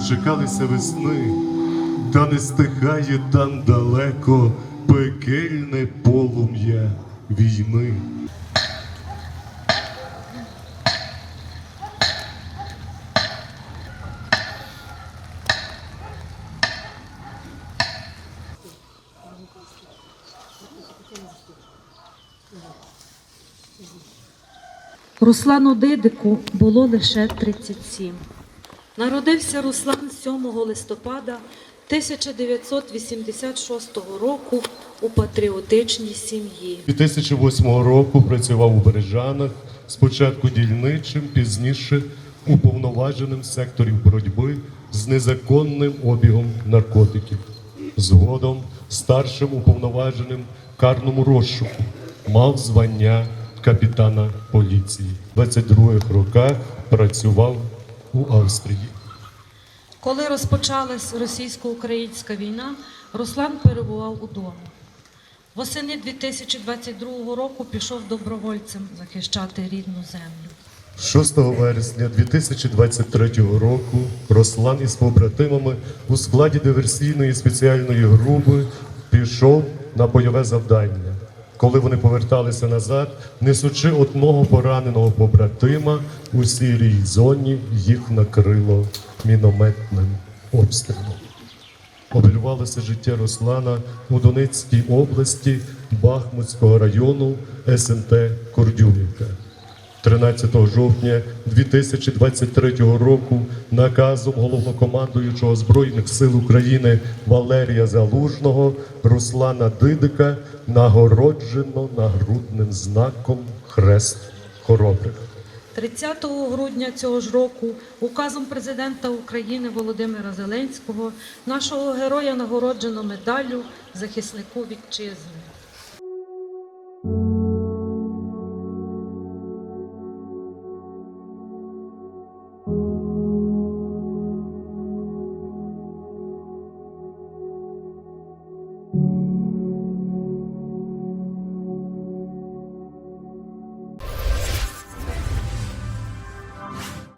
дочекалися весни, та не стихає там далеко пекельне полум'я війни. Руслану Дидику було лише 37. Народився Руслан 7 листопада 1986 року у патріотичній сім'ї. 2008 року працював у Бережанах, спочатку дільничим, пізніше уповноваженим секторів боротьби з незаконним обігом наркотиків. Згодом старшим уповноваженим карному розшуку мав звання капітана поліції. У 22-х роках працював у Австрії. Коли розпочалась російсько-українська війна, Руслан перебував удома. Восени 2022 року пішов добровольцем захищати рідну землю. 6 вересня 2023 року Руслан із побратимами у складі диверсійної спеціальної групи пішов на бойове завдання. Коли вони поверталися назад, несучи одного пораненого побратима у сірій зоні, їх накрило мінометним обстрілом. Обірвалося життя Руслана у Донецькій області Бахмутського району СМТ Кордюмівка. 13 жовтня 2023 року наказом головнокомандуючого Збройних сил України Валерія Залужного Руслана Дидика нагороджено нагрудним знаком Хрест Хоробрих. 30 грудня цього ж року указом президента України Володимира Зеленського нашого героя нагороджено медаллю захиснику вітчизни.